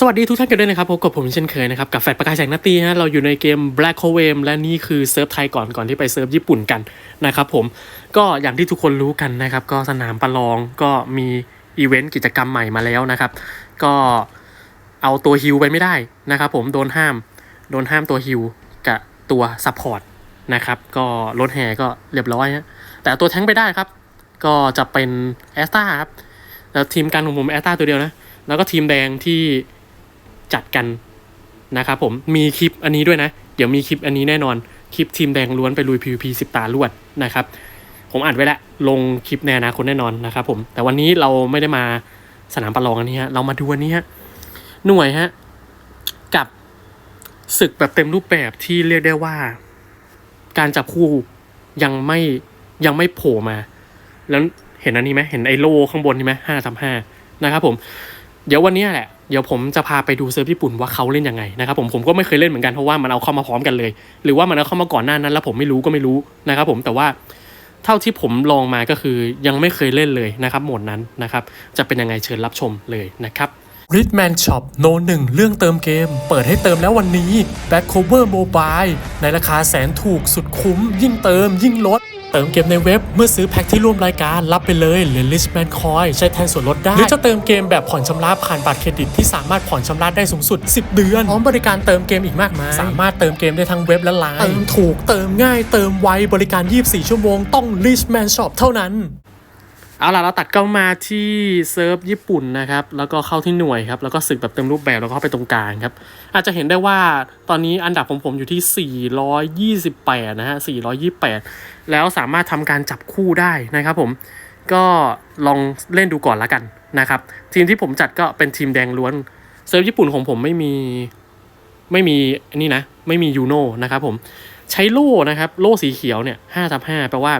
สวัสดีทุกท่านกันด้วยนะครับพบกับผมเช่นเคยนะครับกับแฟดประกายแสงนาตีฮะเราอยู่ในเกม Black c o v e และนี่คือเซิร์ฟไทยก่อนก่อนที่ไปเซิร์ฟญี่ปุ่นกันนะครับผมก็อย่างที่ทุกคนรู้กันนะครับก็สนามประลองก็มีอีเวนต์กิจกรรมใหม่มาแล้วนะครับ ก็เอาตัวฮิวไปไม่ได้นะครับผมโดนห้าม โดนห้ามตัวฮิวกับตัวซัพพอร์ตนะครับก็รถแห่ก็เรียบร้อยฮะแต่ตัวแท้งไปได้ครับ ก็จะเป็นแอสตาครับแล้วทีมการของผมแอสตาตัวเดียวนะแล้วก็ทีมแดงที่ จัดกันนะครับผมมีคลิปอันนี้ด้วยนะ เดี๋ยวมีคลิปอันนี้แน่นอน คลิปทีมแดงล้วนไปลุย PVP 10 ตาลวดนะครับ ผมอัดไว้แล้วลงคลิปในอนาคตแน่นอนนะครับผมแต่วันนี้เราไม่ได้มาสนามประลองอันนี้ฮะเรามาดูอันนี้ฮะหน่วยฮะกับศึกแบบเต็มรูปแบบที่เรียกได้ว่า การจับคู่ยังไม่ยังไม่โผล่มา แล้วเห็นอันนี้ไหมเห็นไอโลข้างบนใช่ไหมห้าสามห้านะครับผม เดี๋ยววันนี้แหละ เดี๋ยวผมจะพาไปดูเซิร์ฟญี่ปุ่นว่าเขาเล่นยังไงนะครับผมผมก็ไม่เคยเล่นเหมือนกันเพราะว่ามันเอาเข้ามาพร้อมกันเลย หรือว่ามันเอาเข้ามาก่อนหน้านั้น แล้วผมไม่รู้ก็ไม่รู้นะครับผมแต่ว่าเท่าที่ผมลองมาก็คือยังไม่เคยเล่นเลยนะครับโหมดนั้นนะครับจะเป็นยังไงเชิญรับชมเลยนะครับ r i d m a n Shop โนหนึ่งเรื่องเติมเกม เปิดให้เติมแล้ววันนี้ Back Cover Mobile ในราคาแสนถูกสุดคุ้ม ยิ่งเติมยิ่งลด เติมเกมในเว็บเมื่อซื้อแพ็คที่ร่วมรายการรับไปเลยเหรียญ Richman Coin ใช้แทนส่วนลดได้ หรือจะเติมเกมแบบผ่อนชำระผ่านบัตรเครดิตที่สามารถผ่อนชำระได้สูงสุด 10 เดือนพร้อมบริการเติมเกมอีกมากมาย สามารถเติมเกมได้ทั้งเว็บและไลน์เติมถูกเติมง่ายเติมไวบริการ 24 ชั่วโมงต้อง Richman Shop เท่านั้น เอาล่ะเราตัดเข้ามาที่เซิร์ฟญี่ปุ่นนะครับ แล้วก็เข้าที่หน่วยครับแล้วก็ศึกแบบเต็มรูปแบบแล้วก็เข้าไปตรงกลางครับ อาจจะเห็นได้ว่าตอนนี้อันดับของผมอยู่ที่ 428 นะฮะ 428 แล้วสามารถทำการจับคู่ได้นะครับผมก็ลองเล่นดูก่อนละกันนะครับ ทีมที่ผมจัดก็เป็นทีมแดงล้วนเซิร์ฟญี่ปุ่นของผมไม่มีไม่มีอันนี้นะ ไม่มียูโน่นะครับผมใช้โล่นะครับ โล่สีเขียวเนี่ยห้าทับห้าแปลว่า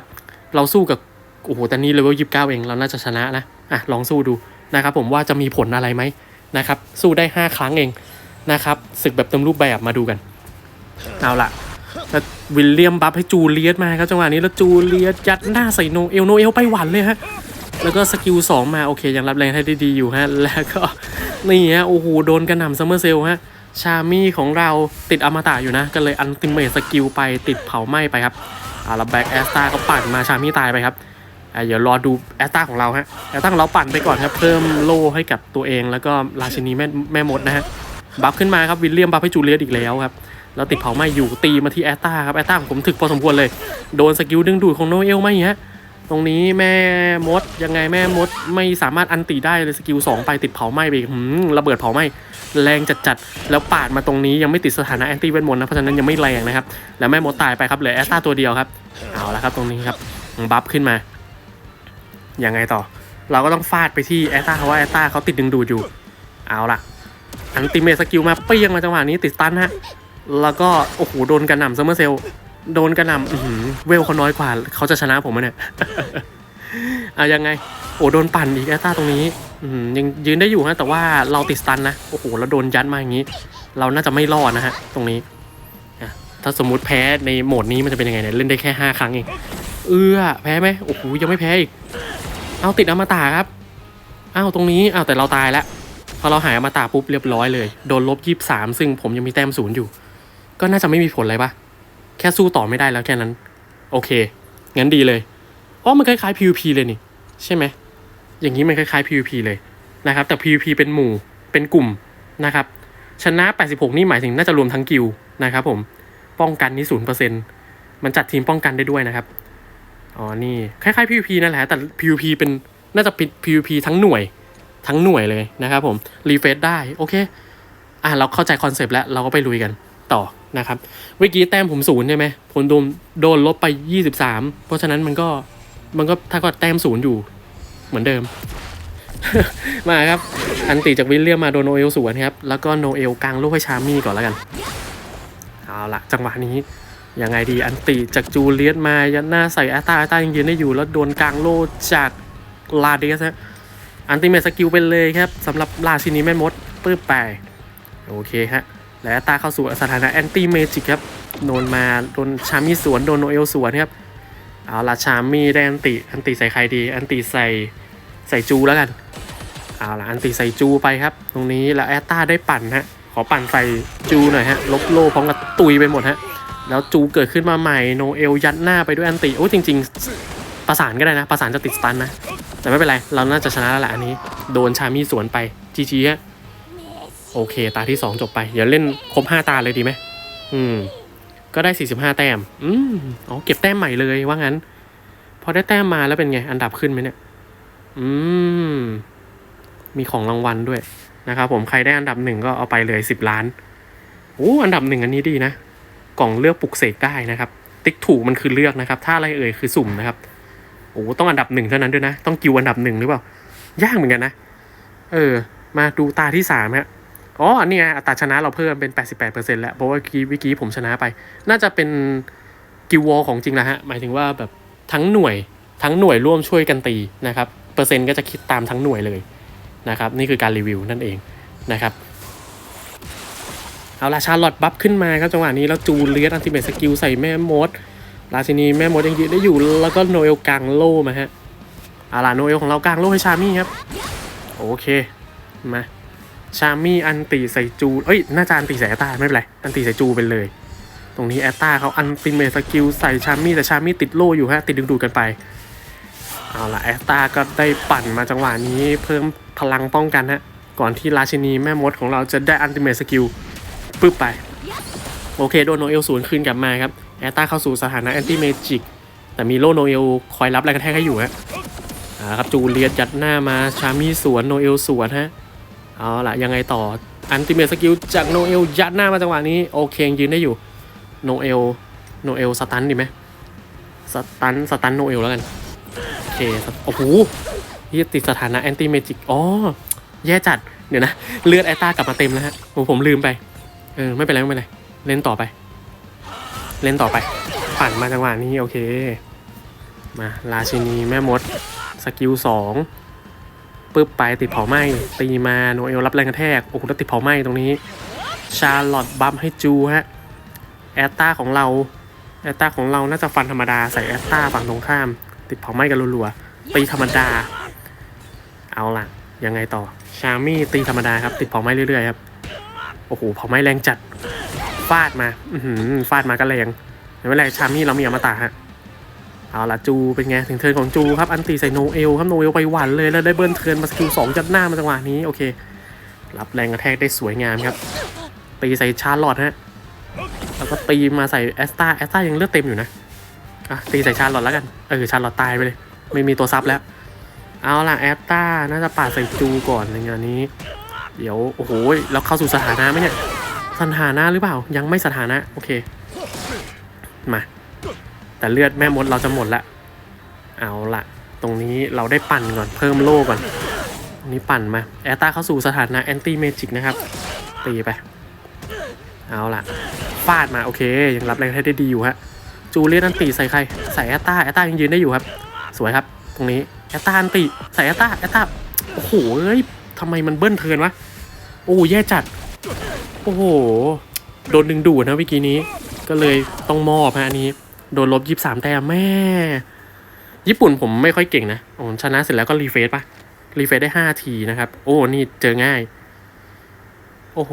เราสู้กับ โอ้โหแต่นี่เลเวลยีิบเก้าเองเราน่าจะชนะนะอะลองสู้ดูนะครับผมว่าจะมีผลอะไรไหมนะครับสู้ได้ 5 ครั้งเองนะครับศึกแบบเต็มรูปแบบมาดูกัน เอาละแล้ววิลเลียมบัฟให้จูเลียสมาครับจังหวะนี้แล้วจูเลียสยัดหน้าใส่โนเอลโนเอลไปหวันเลยฮะแล้วก็สกิลสองมาโอเคยังรับแรงให้ได้ดีอยู่ฮะแล้วก็นี่ฮะโอ้โหโดนกระหน่ำซัมเมอร์เซลฮะชามี่ของเราติดอมตะอยู่นะ ก็เลยอันติเมทสกิลไปติดเผาไหม้ไปครับอาละแบ็กแอสตาก็ปั่นมาชามี่ตายไปครับ อะเดี๋ยวรอดูแอสตาของเราฮะแอสตาของเราปั่นไปก่อนครับเพิ่มโล่ให้กับตัวเองแล้วก็ราชินีแม่แม่มดนะฮะบัฟขึ้นมาครับวิลเลียมบัฟให้จูเลียสอีกแล้วครับแล้วติดเผาไหม้อยู่ตีมาที่แอสตาครับแอสตาของผมถึกพอสมควรเลย โดนสกิลดึงดูดของโนเอลไหมฮะตรงนี้แม่มดยังไงแม่มดไม่สามารถอันตีได้เลยสกิลสองไปติดเผาไหม้ไปอีกหืมระเบิดเผาไหม้แรงจัดๆแล้วปาดมาตรงนี้ยังไม่ติดสถานะแอนตี้เวทมนต์นะเพราะฉะนั้นยังไม่แรงนะครับแล้วแม่มดตายไปครับเหลือแอสตาตัวเดียวครับเอาละครับตรงนี้ครับบัฟขึ้นมา ยังไงต่อ เราก็ต้องฟาดไปที่แอตตาเพราะว่าแอตตาเขาติดดึงดูดอยู่ เอาล่ะ อันติเมทสกิลมาเปี้ยงมาจังหวะนี้ติดตันฮะ แล้วก็ โอ้โห โดนกระหน่ำซัมเมอร์เซล โดนกระหน่ำเวลเขาน้อยกว่าเขาจะชนะผมไหมเนี่ยอะยังไง โอ้โดนปั่นอีกแอตตาตรงนี้ยังยืนได้อยู่ฮะ แต่ว่าเราติดตันนะ โอ้โหแล้วโดนยัดมาอย่างนี้ เราน่าจะไม่รอดนะฮะ ตรงนี้ถ้าสมมุติแพ้ในโหมดนี้มันจะเป็นยังไงเนี่ยเล่นได้แค่ห้าครั้งเอง เอื้อแพ้ไหมโอ้โหยังไม่แพ้อีก เอาติดอมตะครับอ้าวตรงนี้อ้าวแต่เราตายแล้วพอเราหายอมตะปุ๊บเรียบร้อยเลยโดนลบยี่สามซึ่งผมยังมีแต้มศูนย์อยู่ ก็น่าจะไม่มีผลอะไรปะแค่สู้ต่อไม่ได้แล้วแค่นั้น โอเค งั้นดีเลยอ๋อมันคล้ายๆ PVP เลยนี่ใช่ไหมอย่างนี้มันคล้ายๆ PVP เลยนะครับ แต่ PVP เป็นหมู่เป็นกลุ่มนะครับ ชนะ 86 นี่หมายถึงน่าจะรวมทั้งกิลนะครับผมป้องกันนี่ศูนย์เปอร์เซ็นมันจัดทีมป้องกันได้ด้วยนะครับ อ๋อ นี่ คล้ายๆ PVP นั่นแหละ แต่ PVP เป็นน่าจะป็น PVP ทั้งหน่วยทั้งหน่วยเลยนะครับผม รีเฟซได้ โอเค อะ เราเข้าใจคอนเซปต์แล้ว เราก็ไปลุยกันต่อนะครับเมื่อกี้แต้มผมศูนย์ใช่ไหมผมโดนโดนลบไป 23 เพราะฉะนั้นมันก็มันก็ถ้าก็แต้มศูนย์อยู่เหมือนเดิม มาครับ อันติจากวิลเลียมมาโดนโนเอลสวนครับ แล้วก็โนเอลกลางลูกให้ชามี่ก่อนแล้วกัน เอาละจังหวะนี้ ยังไงดีอันติจากจูเลียสมายันหน้าใส่แอตตาแอตตายังยืนได้อยู่ แล้วโดนกลางโลจากลาเดสฮะอันติเมทสกิลไปเลยครับสำหรับราชินีแม่มดปื้บไปโอเคฮะและแอตตาเข้าสู่สถานะแอนตี้เมจิกครับโดนมาโดนชามีสวนโดนโนเอลสวนครับเอาละชามีได้อันติอันติใส่ใครดี อันติใส่ใส่จูแล้วกันเอาละอันติใส่จูไปครับ ตรงนี้แล้วแอตตาได้ปั่นฮะขอปั่นใส่จูหน่อยฮะลบโลพร้อมกับตุยไปหมดฮะ แล้วจูเกิดขึ้นมาใหม่โนเอลยัดหน้าไปด้วยอันติโอ้จริง ๆ ประสานก็ได้นะ ประสานจะติดสตันนะ แต่ไม่เป็นไร เราน่าจะชนะแล้วแหละอันนี้ โดนชามีสวนไปจีจีฮะโอเค ตาที่ 2 จบไปเดี๋ยวเล่นครบ 5 ตาเลยดีไหมอืม ก็ได้ 45 แต้ม อืมอ๋อเก็บแต้มใหม่เลยว่างั้น พอได้แต้มมาแล้วเป็นไง อันดับขึ้นไหมเนี่ย อืม มีของรางวัลด้วยนะครับผมใครได้อันดับหนึ่งก็เอาไปเลย 10 ล้านโอ้อันดับหนึ่งอันนี้ดีนะ กล่องเลือกปลุกเสกได้นะครับ ติ๊กถูกมันคือเลือกนะครับ ถ้าอะไรเอ่ยคือสุ่มนะครับโอ้ต้องอันดับหนึ่งเท่านั้นด้วยนะ ต้องกิวอันดับหนึ่งหรือเปล่ายากเหมือนกันนะ เออ มาดูตาที่สามฮะอ๋อนี่ไงอัตราชนะเราเพิ่มเป็น 88%แล้วเพราะว่ากี้วิกี้ผมชนะไป น่าจะเป็นกิววอลของจริงแล้วฮะหมายถึงว่าแบบทั้งหน่วยทั้งหน่วยร่วมช่วยกันตีนะครับ เปอร์เซ็นต์ก็จะคิดตามทั้งหน่วยเลยนะครับ นี่คือการรีวิวนั่นเองนะครับ เอาละชาลอตบัฟขึ้นมาครับจังหวะนี้แล้วจูเลียสอันติเมตสกิลใส่แม่มด ราชินีแม่มดยังยืนได้อยู่แล้วก็โนเอลกลางโล่มาฮะเอาล่ะโนเอลของเรากลางโล่ให้ชามี่ครับโอเคมาชามี่อันตีใส่จูเอ้ยน่าจะอันตีใส่แอตตาไม่เป็นไรอันตีใส่จูไปเลย ตรงนี้แอตตาเขาอันติเมตสกิลใส่ชามี่แต่ชามี่ติดโล่อยู่ฮะติดดึงดูดกันไปเอาล่ะแอตตาก็ได้ปั่นมาจังหวะนี้เพิ่มพลังป้องกันฮะก่อนที่ราชินีแม่มดของเราจะได้อันติเมตสกิล ปึ๊บไป โอเค โดนโนเอลศูนย์คืนกลับมาครับ แอตตาเข้าสู่สถานะแอนติเมจิก แต่มีโลโนเอลคอยรับแรงกระแทกให้อยู่ฮะอ่าครับจูเลียสยัดหน้ามาชามีสวนโนเอลสวนฮะ เอาล่ะ ยังไงต่ออันติเม e สกิลจากโนเอลยัดหน้ามาจังหวะนี้ โอเคยืนได้อยู่โนเอลโนเอลสตันดีไหมสตันสตันโนเอลแล้วกัน โอเคโอ้โหยี่ติดสถานะแอนติเมจิกอ๋อ แย่จัด เดี๋ยวนะ เลือดไอต้ากลับมาเต็มแล้วฮะโอ้ผมลืมไป เออไม่เป็นไรไม่เป็นไรเล่นต่อไป เล่นต่อไป ปั่นมาจังหวะนี้โอเค มาราชินีแม่มดสกิลสองปึ๊บไปติดเผาไหม้ตีมาโนเอลรับแรงกระแทกโอ้โหแล้วติดเผาไหม้ตรงนี้ ชาร์ลอตบัมให้จูฮะแอตตาของเราแอตตาของเราน่าจะฟันธรรมดาใส่แอตตาฝั่งตรงข้าม ติดเผาไหม้กันรัวๆตีธรรมดา เอาล่ะยังไงต่อชามี่ตีธรรมดาครับติดเผาไหม้เรื่อยๆครับ โอ้โหเผาไหม้แรงจัดฟาดมาอืฟาดมาก็แรงไม่เป็นไรชามี่เรามีอมตะฮะเอาละจูเป็นไงถึงเทิร์นของจูครับอันตีใส่โนเอลครับโนเอลไปหวันเลยแล้วได้เบิร์นเทิร์นมาสกิลสองจัดหน้ามาจังหวะนี้โอเค รับแรงกระแทกได้สวยงามครับตีใส่ชาร์ลอตฮะแล้วก็ตีมาใส่แอสตาแอสตายังเลือดเต็มอยู่นะอะตีใส่ชาร์ลอตแล้วกันเออชาร์ลอตตายไปเลย ไม่มีตัวซับแล้ว เอาล่ะแอสตาน่าจะปาดใส่จูก่อนในงานนี้ เดี๋ยวโอ้โหแล้วเข้าสู่สถานะไหมเนี่ยสถานะหรือเปล่า ยังไม่สถานะ โอเค มา แต่เลือดแม่มดเราจะหมดละ เอาละตรงนี้เราได้ปั่นก่อนเพิ่มโล่ก่อนตรงนี้ปั่นมา แอตตาเข้าสู่สถานะแอนตี้เมจิกนะครับ ตีไป เอาละฟาดมาโอเค ยังรับแรงให้ได้ดีอยู่ฮะ จูเลียนอันตีใส่ใคร ใส่แอตตาแอตตายังยืนได้อยู่ครับ สวยครับ ตรงนี้แอตตาอันตีใส่แอตตาแอตตาโอ้โหเอ้ยทำไมมันเบิ้ลเทินวะ โอ้แย่จัด โอ้โห โดนดึงดูดนะเมื่อกี้นี้ ก็เลยต้องมอบฮะอันนี้ โดนลบยี่สามแต้มแม่ ญี่ปุ่นผมไม่ค่อยเก่งนะผมชนะเสร็จแล้วก็รีเฟซปะรีเฟซได้ห้าทีนะครับ โอ้ นี่เจอง่าย โอ้โห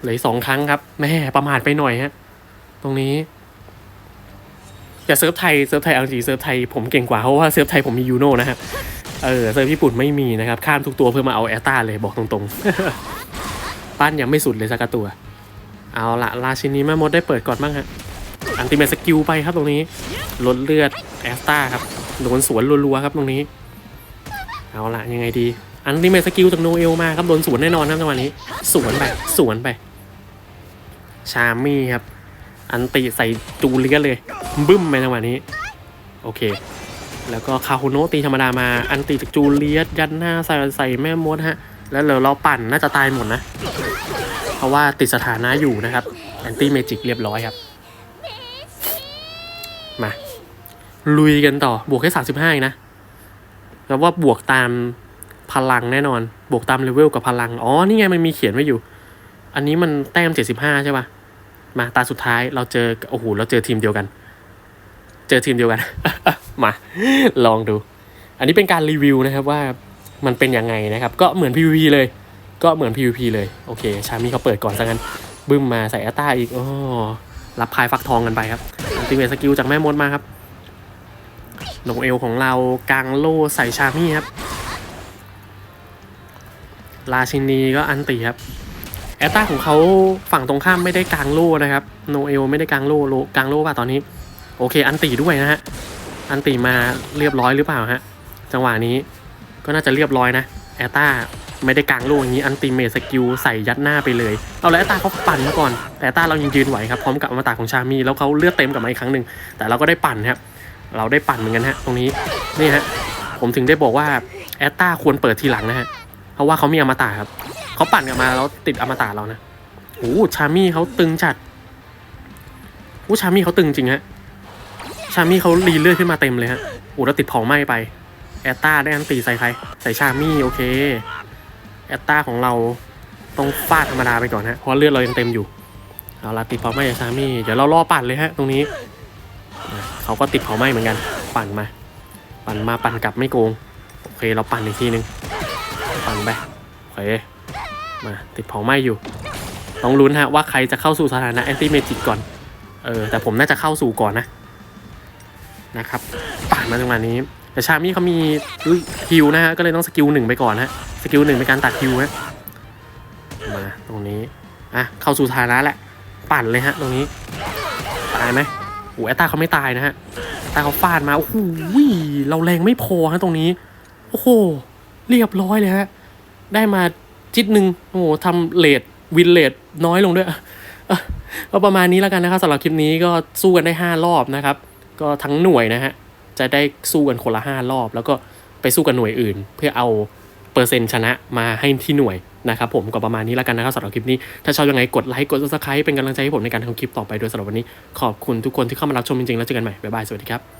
เหลือสองครั้งครับ แม่ประมาทไปหน่อยฮะ ตรงนี้อย่เซิร์ฟไทยเซิร์ฟไทยเอาจริงเซิร์ฟไทยผมเก่งกว่าเพราะว่าเซิร์ฟไทยผมมียูโน่นะครับเออเซิร์ฟญี่ปุ่นไม่มีนะครับ ข้ามทุกตัวเพื่อมาเอาแอตตาเลยบอกตรงๆ ปั้นยังไม่สุดเลยสักตัว เอาละราชินีแม่มดได้เปิดก่อนบ้างฮะ อันติเมตสกิลไปครับตรงนี้ ลดเลือดแอสตาครับ โดนสวนรัวๆครับตรงนี้ เอาละยังไงดี อันติเมตสกิลจากโนเอลมาครับโดนสวนแน่นอนครับจังหวะนี้ สวนไป สวนไป ชามี่ครับ อันติใส่จูเลียสเลย บึ้มไปจังหวะนี้ โอเคแล้วก็คาโฮโนตีธรรมดามา อันติจากจูเลียสยัดหน้าใส่ใส่แม่มดฮะ แล้วเราเราปั่นน่าจะตายหมดนะ เพราะว่าติดสถานะอยู่นะครับแอนตี้เมจิกเรียบร้อยครับ มา ลุยกันต่อบวกแค่สามสิบห้านะแล้วว่าบวกตามพลังแน่นอน บวกตามเลเวลกับพลัง อ๋อ นี่ไงมันมีเขียนไว้อยู่ อันนี้มันแต้มเจ็ดสิบห้าใช่ปะมาตาสุดท้ายเราเจอ โอ้โห เราเจอทีมเดียวกัน เจอทีมเดียวกัน มา ลองดู อันนี้เป็นการรีวิวนะครับว่า มันเป็นยังไงนะครับ ก็เหมือน PVP เลย ก็เหมือน PVP เลย โอเค ชามีเขาเปิดก่อนซะงั้น บึ้มมาใส่แอตตาอีกอ๋อรับพายฟักทองกันไปครับติเมทสกิลจากแม่มดมาครับโนเอลของเรากลางโล่ใส่ชามี่ครับราชินีก็อันตีครับแอตตาของเขาฝั่งตรงข้ามไม่ได้กลางโล่นะครับ โนเอลไม่ได้กลางโล่โลกลางโล่ป่ะตอนนี้ โอเค อันตีด้วยนะฮะ อันตีมาเรียบร้อยหรือเปล่าฮะ จังหวะนี้ ก็น่าจะเรียบร้อยนะแอตตาไม่ได้กลางโล่อย่างนี้อันติเมทสกิลใส่ยัดหน้าไปเลย เอาแล้วแอตตาเขาปั่นมาก่อน แต่แอตตาเรายังยืนไหวครับพร้อมกับอมตะของชามีแล้วเขาเลือดเต็มกลับมาอีกครั้งหนึ่งแต่เราก็ได้ปั่นครับเราได้ปั่นเหมือนกันฮะตรงนี้นี่ฮะผมถึงได้บอกว่าแอตตาควรเปิดทีหลังนะฮะเพราะว่าเขามีอมตะครับเขาปั่นกลับมาแล้วติดอมตะเรานะโอ้ชามีเขาตึงจัดโอ้ชามีเขาตึงจริงฮะชามีเขารีเลือดขึ้นมาเต็มเลยฮะโอ้แล้วติดเผาไหม้ไป แอตตาได้อันตีใส่ใคร ใส่ชามี่โอเค แอตตาของเราต้องฟาดธรรมดาไปก่อนฮะ เพราะเลือดเรายังเต็มอยู่ เอาละติดเผาไหม้จากชามี่ เดี๋ยวเรารอปั่นเลยฮะ ตรงนี้ เขาก็ติดเผาไหม้เหมือนกัน ปั่นมา ปั่นมาปั่นกลับไม่โกง โอเคเราปั่นอีกทีนึง ปั่นไป โอเค มาติดเผาไหม้อยู่ ต้องลุ้นฮะว่าใครจะเข้าสู่สถานะแอนติเมจิกก่อน เออแต่ผมน่าจะเข้าสู่ก่อนนะนะครับ ปั่นมาตรงนี้ แต่ชามี่เขามีฮิวนะฮะก็เลยต้องสกิลหนึ่งไปก่อนฮะสกิลหนึ่งเป็นการตัดฮิวฮะมาตรงนี้อะเข้าสู่ฐานะแหละ ปั่นเลยฮะ ตรงนี้ตายไหมโอ้แอตตาเขาไม่ตายนะฮะตาเขาฟาดมาโอ้โหเราแรงไม่พอฮะตรงนี้ โอ้โหเรียบร้อยเลยฮะได้มาจิตหนึ่งโอ้โหทำเลดวินเลดน้อยลงด้วยก็ประมาณนี้แล้วกันนะครับสำหรับคลิปนี้ก็สู้กันได้ 5 รอบนะครับ ก็ทั้งหน่วยนะฮะ จะได้สู้กันคนละห้ารอบ แล้วก็ไปสู้กับหน่วยอื่น เพื่อเอาเปอร์เซ็นต์ชนะมาให้ที่หน่วยนะครับผมก็ประมาณนี้แล้วกันนะครับสำหรับคลิปนี้ ถ้าชอบยังไงกดไลค์กด subscribe เป็นกำลังใจให้ผมในการทำคลิปต่อไปด้วยสำหรับวันนี้ ขอบคุณทุกคนที่เข้ามารับชมจริงๆแล้วเจอกันใหม่บ๊ายบายสวัสดีครับ